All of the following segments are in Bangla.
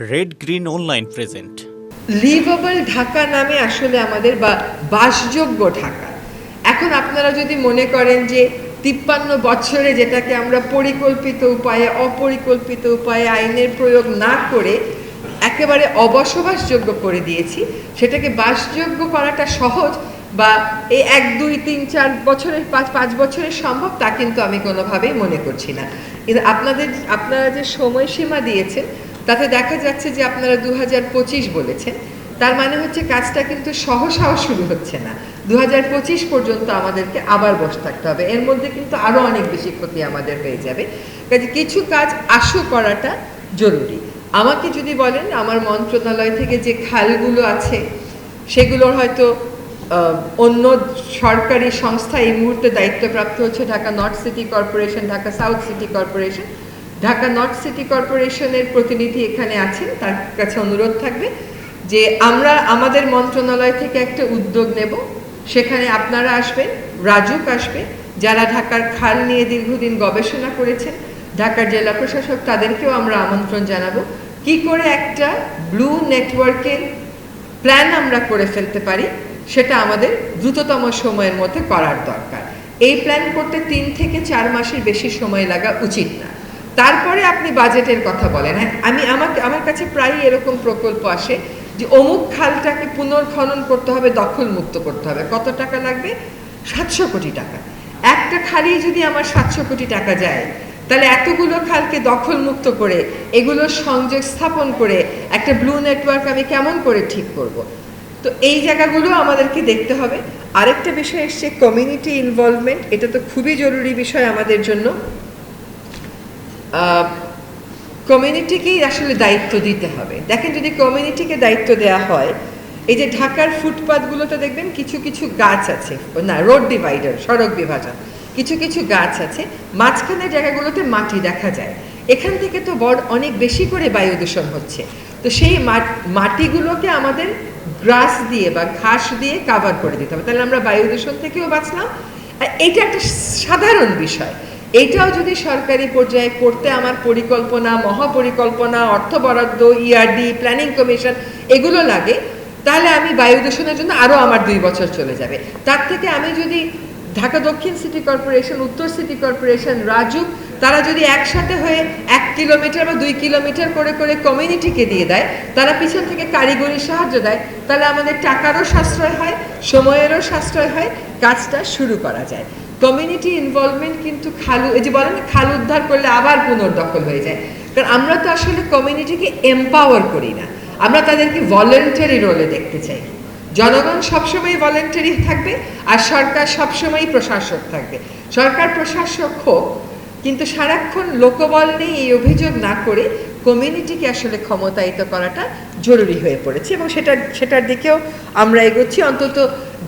Red Green Online present livable Dhaka নামে আসলে আমাদের বা বাসযোগ্য ঢাকা। এখন আপনারা যদি মনে করেন যে তিপ্পান্ন বছরে যেটাকে আমরা পরিকল্পিত উপায়ে, অপরিকল্পিত উপায়ে আইনের প্রয়োগ না করে একেবারে অবসবাসযোগ্য করে দিয়েছি, সেটাকে বাসযোগ্য করাটা সহজ বা এই এক, দুই, তিন, চার বছরের পাঁচ পাঁচ বছরের সম্ভব তা কিন্তু আমি কোনোভাবেই মনে করছি না। কিন্তু আপনাদের, আপনারা যে সময়সীমা দিয়েছেন তাতে দেখা যাচ্ছে যে আপনারা দু হাজার পঁচিশ বলেছেন। তার মানে হচ্ছে কাজটা কিন্তু সহসাও শুরু হচ্ছে না। দু হাজার পঁচিশ পর্যন্ত আমাদেরকে আবার বসে থাকতে হবে। এর মধ্যে কিন্তু আরও অনেক বেশি ক্ষতি আমাদের হয়ে যাবে। কাজে কিছু কাজ আশু করাটা জরুরি। আমাকে যদি বলেন, আমার মন্ত্রণালয় থেকে যে খালগুলো আছে, সেগুলোর হয়তো অন্য সরকারি সংস্থা এই মুহূর্তে দায়িত্বপ্রাপ্ত হচ্ছে Dhaka North City Corporation, Dhaka South City Corporation. Dhaka North City কর্পোরেশনের প্রতিনিধি এখানে আছেন, তার কাছে অনুরোধ থাকবে যে আমরা আমাদের মন্ত্রণালয় থেকে একটা উদ্যোগ নেব। সেখানে আপনারা আসবেন, রাজুক আসবে, যারা ঢাকার খাল নিয়ে দীর্ঘদিন গবেষণা করেছেন, ঢাকার জেলা প্রশাসক তাদেরকেও আমরা আমন্ত্রণ জানাব। কি করে একটা ব্লু নেটওয়ার্কের প্ল্যান আমরা করে ফেলতে পারি, সেটা আমাদের দ্রুততম সময়ের মধ্যে করার দরকার। এই প্ল্যান করতে তিন থেকে চার মাসের বেশি সময় লাগা উচিত না। তারপরে আপনি বাজেটের কথা বলেন। হ্যাঁ আমি আমাকে, আমার কাছে প্রায়ই এরকম প্রকল্প আসে যে অমুক খালটাকে পুনর্খনন করতে হবে দখল মুক্ত করতে হবে। কত টাকা লাগবে? সাতশো কোটি টাকা। একটা খালি যদি আমার সাতশো কোটি টাকা যায়, তাহলে এতগুলো খালকে দখল মুক্ত করে এগুলো সংযোগ স্থাপন করে, একটা ব্লু নেটওয়ার্ক আমি কেমন করে ঠিক করব? তো এই জায়গাগুলো আমাদেরকে দেখতে হবে। আরেকটা বিষয় এসছে কমিউনিটি ইনভলভমেন্ট এটা তো খুবই জরুরি বিষয় আমাদের জন্য। কমিউনিটিকেই আসলে দায়িত্ব দিতে হবে। দেখেন যদি কমিউনিটিকে দায়িত্ব দেওয়া হয়, এই যে ঢাকার ফুটপাথগুলোতে দেখবেন কিছু কিছু গাছ আছে না রোড ডিভাইডার সড়ক বিভাজন, কিছু কিছু গাছ আছে মাঝখানের জায়গাগুলোতে মাটি দেখা যায়। এখান থেকে তো বড় অনেক বেশি করে বায়ু দূষণ হচ্ছে। তো সেই মাট- মাটিগুলোকে আমাদের গ্রাস দিয়ে বা ঘাস দিয়ে কাভার করে দিতে হবে। তাহলে আমরা বায়ু দূষণ থেকেও বাঁচলাম। আর এটা একটা সাধারণ বিষয়। এইটাও যদি সরকারি পর্যায়ে করতে আমার পরিকল্পনা, মহাপরিকল্পনা, অর্থ বরাদ্দ ইআরডি প্ল্যানিং কমিশন এগুলো লাগে, তাহলে আমি বায়ু দূষণের জন্য আরও আমার দুই বছর চলে যাবে। তার থেকে আমি যদি ঢাকা দক্ষিণ সিটি কর্পোরেশন উত্তর সিটি কর্পোরেশন রাজু, তারা যদি একসাথে হয়ে এক কিলোমিটার বা দুই কিলোমিটার করে করে কমিউনিটিকে দিয়ে দেয়, তারা পিছন থেকে কারিগরি সাহায্য দেয়, তাহলে আমাদের টাকারও সাশ্রয় হয়, সময়েরও সাশ্রয় হয়, কাজটা শুরু করা যায়। কমিউনিটি ইনভলভমেন্ট কিন্তু খালু, এই যে বলেন খাল উদ্ধার করলে আবার পুনর্দখল হয়ে যায়। কারণ আমরা তো আসলে কমিউনিটিকে এম্পাওয়ার করি না। আমরা তাদেরকে ভলেন্টারি রোলে দেখতে চাই। জনগণ সবসময় ভলেন্টারি থাকবে আর সরকার সবসময় প্রশাসক থাকবে। সরকার প্রশাসক হোক, কিন্তু সারাক্ষণ লোকবল নেই এই অভিযোগ না করে কমিউনিটিকে আসলে ক্ষমতায়িত করাটা জরুরি হয়ে পড়েছে এবং সেটা সেটার দিকেও আমরা এগোচ্ছি অন্তত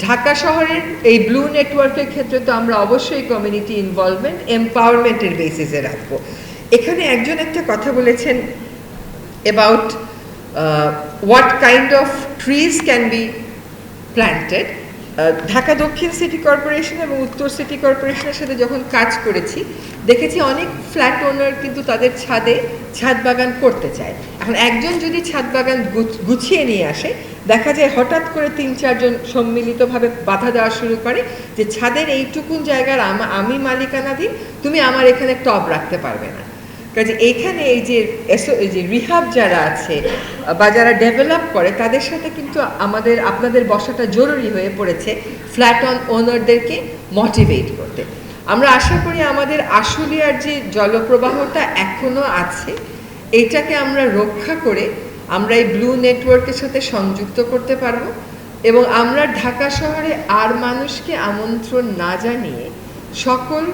ঢাকা শহরের এই ব্লু নেটওয়ার্কের ক্ষেত্রে তো আমরা অবশ্যই কমিউনিটি ইনভলভমেন্ট এম্পাওয়ারমেন্টের বেসিসে রাখব এখানে একজন একটা কথা বলেছেন about what kind of trees can be. Uh, Dhaka দক্ষিণ সিটি কর্পোরেশন এবং উত্তর সিটি কর্পোরেশনের সাথে যখন কাজ করেছি, দেখেছি অনেক ফ্ল্যাট ওনার কিন্তু তাদের ছাদে ছাদ বাগান করতে চায়। এখন একজন যদি ছাদ বাগান গুছ- গুছিয়ে নিয়ে আসে, দেখা যায় হঠাৎ করে তিন চারজন সম্মিলিতভাবে বাধা দেওয়া শুরু করে যে ছাদের এইটুকুন জায়গার আমি মালিকানাধীন, তুমি আমার এখানে টব রাখতে পারবে না। কাজে এইখানে এই যে এই যে রিহাব যারা আছে, বা যারা ডেভেলপ করে, তাদের সাথে কিন্তু আমাদের, আপনাদের বসাটা জরুরি হয়ে পড়েছে ফ্ল্যাট অন ওনারদেরকে মোটিভেট করতে। আমরা আশা করি আমাদের আশুলিয়ার যে জলপ্রবাহটা এখনও আছে, এটাকে আমরা রক্ষা করে আমরা এই ব্লু নেটওয়ার্কের সাথে সংযুক্ত করতে পারব এবং আমরা ঢাকা শহরে আর মানুষকে আমন্ত্রণ না জানিয়ে সকল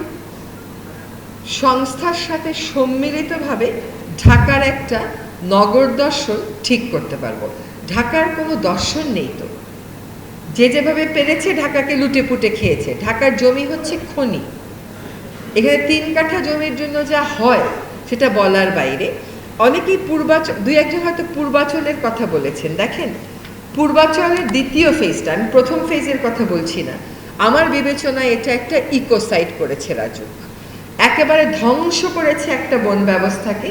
সংস্থার সাথে সম্মিলিতভাবে ঢাকার একটা নগর দর্শন ঠিক করতে পারব। ঢাকার কোনো দর্শন নেই তো। যে যেভাবে পেরেছে ঢাকাকে লুটে পুটে খেয়েছে। ঢাকার জমি হচ্ছে খনি। এখানে তিন কাঠা জমির জন্য যা হয়, সেটা বলার বাইরে। অনেকেই পূর্বাচল দুই একজন হয়তো পূর্বাচলের কথা বলেছেন। দেখেন, পূর্বাচলের দ্বিতীয় ফেজটা আমি প্রথম ফেজের কথা বলছি না। আমার বিবেচনায় এটা একটা ইকোসাইট করেছে রাজু একেবারে ধ্বংস করেছে একটা বন ব্যবস্থাকে।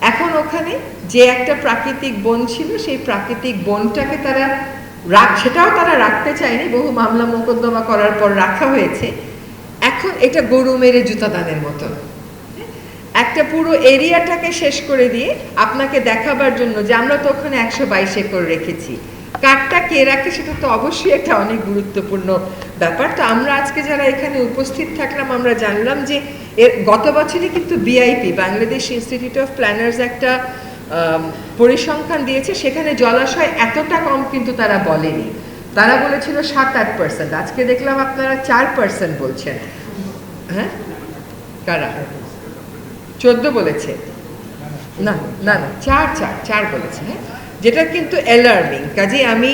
এখন ওখানে যে একটা প্রাকৃতিক বন ছিল, সেই প্রাকৃতিক বনটাকে তারা রাখ, সেটাও তারা রাখতে চায়নি। বহু মামলা মোকদ্দমা করার পর রাখা হয়েছে। এখন এটা গরু মেরে জুতা দানের মতন। একটা পুরো এরিয়াটাকে শেষ করে দিয়ে আপনাকে দেখাবার জন্য যে আমরা তো ওখানে একশো বাইশ একর রেখেছি। কাঠটা কে রাখে সেটা তো অবশ্যই একটা অনেক গুরুত্বপূর্ণ ব্যাপার। তো আমরা আজকে যারা এখানে উপস্থিত থাকলাম, আমরা জানলাম যে এর গত বছরই কিন্তু BIP Bangladesh Institute of Planners একটা পরিসংখ্যান দিয়েছে। সেখানে জলাশয় এতটা কম কিন্তু তারা বলেনি। তারা বলেছিল সাত আট পার্সেন্ট আজকে দেখলাম আপনারা চার পার্সেন্ট বলছেন। হ্যাঁ? কারা? চোদ্দ বলেছে। না না না, চার চার চার বলেছে হ্যাঁ? যেটা কিন্তু অ্যালার্মিং কাজে আমি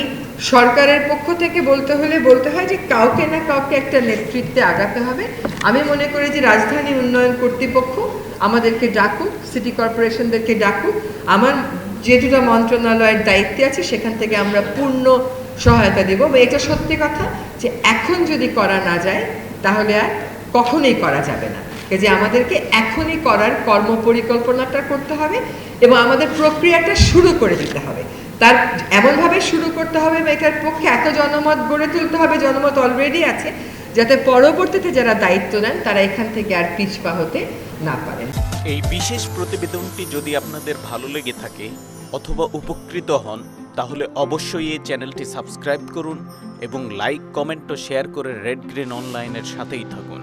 সরকারের পক্ষ থেকে বলতে হলে বলতে হয় যে কাউকে না কাউকে একটা নেতৃত্বে আগাতে হবে। আমি মনে করি যে রাজধানী উন্নয়ন কর্তৃপক্ষ আমাদেরকে ডাকুক সিটি কর্পোরেশনদেরকে ডাকুক। আমার যে দুটো মন্ত্রণালয়ের দায়িত্বে আছে, সেখান থেকে আমরা পূর্ণ সহায়তা দেব। এটা সত্যি কথা যে এখন যদি করা না যায়, তাহলে আর কখনোই করা যাবে না। যে আমাদেরকে এখনই করার কর্ম পরিকল্পনাটা করতে হবে এবং আমাদের প্রক্রিয়াটা শুরু করে দিতে হবে। তার এমনভাবে শুরু করতে হবে বা এটার পক্ষে, এত জনমত গড়ে তুলতে হবে, জনমত অলরেডি আছে, যাতে পরবর্তীতে যারা দায়িত্ব নেন, তারা এখান থেকে আর পিছপা হতে না পারেন। এই বিশেষ প্রতিবেদনটি যদি আপনাদের ভালো লেগে থাকে অথবা উপকৃত হন, তাহলে অবশ্যই এই চ্যানেলটি সাবস্ক্রাইব করুন এবং লাইক কমেন্ট ও শেয়ার করে রেড গ্রিন অনলাইনের সাথেই থাকুন।